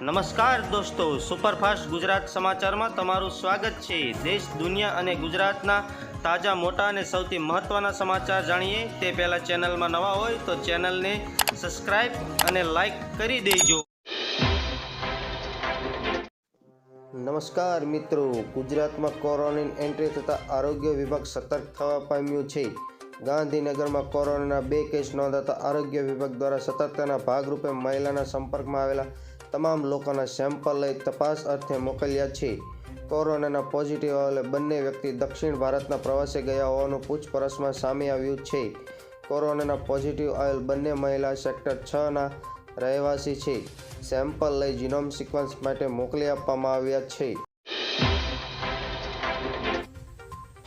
નમસ્કાર દોસ્તો, સુપરફાસ્ટ ગુજરાત સમાચારમાં તમારું સ્વાગત છે. દેશ, દુનિયા અને ગુજરાતના તાજા, મોટા અને સૌથી મહત્ત્વના સમાચાર જાણીએ. તે પહેલાં ચેનલમાં નવા હોય તો ચેનલને સબસ્ક્રાઇબ અને લાઈક કરી દેજો. નમસ્કાર મિત્રો, ગુજરાતમાં કોરોનાની એન્ટ્રી થતાં આરોગ્ય વિભાગ સતર્ક થવા પામ્યું છે. ગાંધીનગરમાં કોરોનાના બે કેસ નોંધાતા આરોગ્ય વિભાગ દ્વારા સતર્કતાના ભાગરૂપે મહિલાના સંપર્કમાં આવેલા તમામ લોકોના સેમ્પલ લઈ તપાસ અર્થે મોકલ્યા છે. કોરોનાના પોઝિટિવ આવેલા બંને વ્યક્તિ દક્ષિણ ભારતના પ્રવાસે ગયા હોવાનું પૂછપરછમાં સામે આવ્યું છે. કોરોનાના પોઝિટિવ આવેલ બંને મહિલા સેક્ટર છના રહેવાસી છે. સેમ્પલ લઈ જીનોમ સિક્વન્સ માટે મોકલી આપવામાં આવ્યા છે.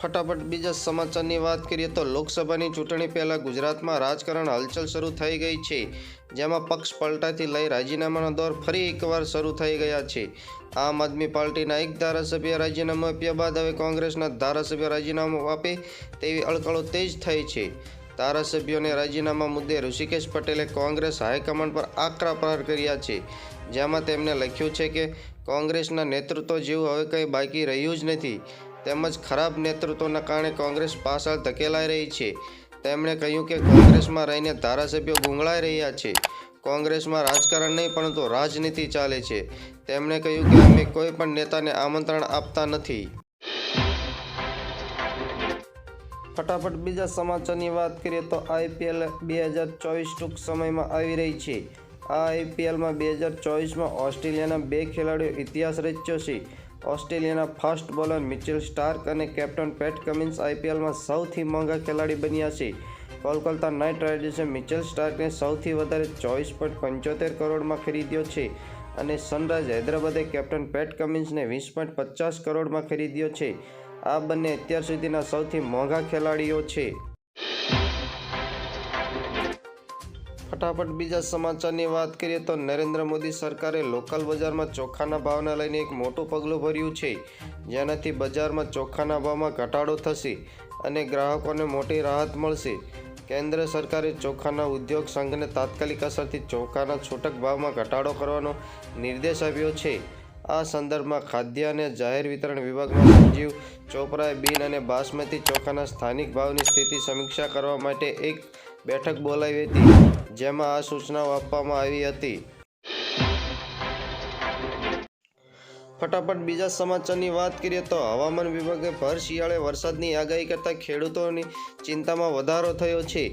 ફટાફટ બીજા સમાચારની વાત કરીએ તો લોકસભાની ચૂંટણી પહેલાં ગુજરાતમાં રાજકારણ હલચલ શરૂ થઈ ગઈ છે, જેમાં પક્ષ પલટાથી લઈ રાજીનામાનો દોર ફરી એકવાર શરૂ થઈ ગયા છે. આમ આદમી પાર્ટીના એક ધારાસભ્ય રાજીનામું આપ્યા બાદ હવે કોંગ્રેસના ધારાસભ્ય રાજીનામું આપે તેવી અડકળો તેજ થઈ છે. ધારાસભ્યોને રાજીનામા મુદ્દે ઋષિકેશ પટેલે કોંગ્રેસ હાઈકમાન્ડ પર આકરા પ્રહાર કર્યા છે, જેમાં તેમણે લખ્યું છે કે કોંગ્રેસના નેતૃત્વ જેવું હવે કંઈ બાકી રહ્યું જ નથી. તેમજ ખરાબ નેતૃત્વના કારણે કોંગ્રેસ પાછળ ધકેલાઈ રહી છે. તેમણે કહ્યું કે કોંગ્રેસમાં રહીને ધારાસભ્યો ગુંગળાઈ રહ્યા છે. કોંગ્રેસમાં રાજકારણ નહીં, પરંતુ રાજનીતિ ચાલે છે. તેમણે કહ્યું કે અમે કોઈ પણ નેતાને આમંત્રણ આપતા નથી. ફટાફટ બીજા સમાચારની વાત કરીએ તો આઈપીએલ બે હજાર ચોવીસ ટૂંક સમયમાં આવી રહી છે. આ આઈપીએલમાં બે હજાર ચોવીસમાં ઓસ્ટ્રેલિયાના બે ખેલાડીઓ ઇતિહાસ રચ્યો છે. ઓસ્ટ્રેલિયાના ફાસ્ટ બોલર મિચેલ સ્ટાર્ક અને કેપ્ટન પેટ કમિન્સ આઈપીએલમાં સૌથી મોંઘા ખેલાડી બન્યા છે. કોલકાતા નાઇટ રાઇડર્સે મિચેલ સ્ટાર્કને સૌથી વધારે ચોવીસ પોઈન્ટ પંચોતેર કરોડમાં ખરીદ્યો છે અને સનરાઇઝ હૈદરાબાદે કેપ્ટન પેટ કમિન્સને વીસ પોઈન્ટ પચાસ કરોડમાં ખરીદ્યો છે. આ બંને અત્યાર સુધીના સૌથી મોંઘા ખેલાડીઓ છે. ફટાફટ બીજા સમાચારની વાત કરીએ તો નરેન્દ્ર મોદી સરકારે લોકલ બજારમાં ચોખાના ભાવને લઈને એક મોટું પગલું ભર્યું છે. જેનાથી બજારમાં ચોખાના ભાવમાં ઘટાડો થશે અને ગ્રાહકોને મોટી રાહત મળશે. કેન્દ્ર સરકારે ચોખાના ઉદ્યોગ સંઘને તાત્કાલિક અસરથી ચોખાના છૂટક ભાવમાં ઘટાડો કરવાનો નિર્દેશ આપ્યો છે. આ સંદર્ભમાં ખાદ્ય અને જાહેર વિતરણ વિભાગના સંજીવ ચોપરાએ બિન અને બાસમતી ચોખાના સ્થાનિક ભાવની સ્થિતિ સમીક્ષા કરવા માટે એક બેઠક બોલાવી હતી, જેમાં આ સૂચનાઓ આપવામાં આવી હતી. ફટાફટ બીજા સમાચારની વાત કરીએ તો હવામાન વિભાગે ભર શિયાળે વરસાદની આગાહી કરતાં ખેડૂતોની ચિંતામાં વધારો થયો છે.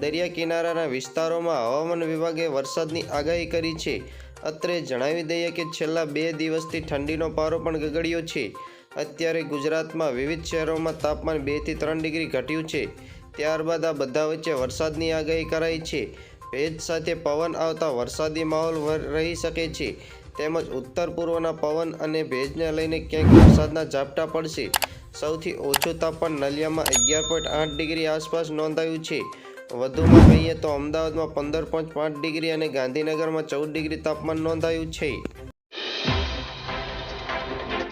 દરિયા કિનારાના વિસ્તારોમાં હવામાન વિભાગે વરસાદની આગાહી કરી છે. અત્રે જણાવી દઈએ કે છેલ્લા બે દિવસથી ઠંડીનો પારો પણ ગગડ્યો છે. અત્યારે ગુજરાતમાં વિવિધ શહેરોમાં તાપમાન બેથી ત્રણ ડિગ્રી ઘટ્યું છે. ત્યારબાદ આ બધા વચ્ચે વરસાદની આગાહી કરાઈ છે. ભેજ સાથે પવન આવતા વરસાદી માહોલ રહી શકે છે. તેમજ ઉત્તર પૂર્વના પવન અને ભેજને લઈને ક્યાંક વરસાદના ઝાપટા પડશે. સૌથી ઓછું તાપમાન નલિયામાં અગિયાર પોઈન્ટ આઠ ડિગ્રી આસપાસ નોંધાયું છે. વધુમાં કહીએ તો અમદાવાદમાં પંદર પોઈન્ટ પાંચ ડિગ્રી અને ગાંધીનગરમાં ચૌદ ડિગ્રી તાપમાન નોંધાયું છે.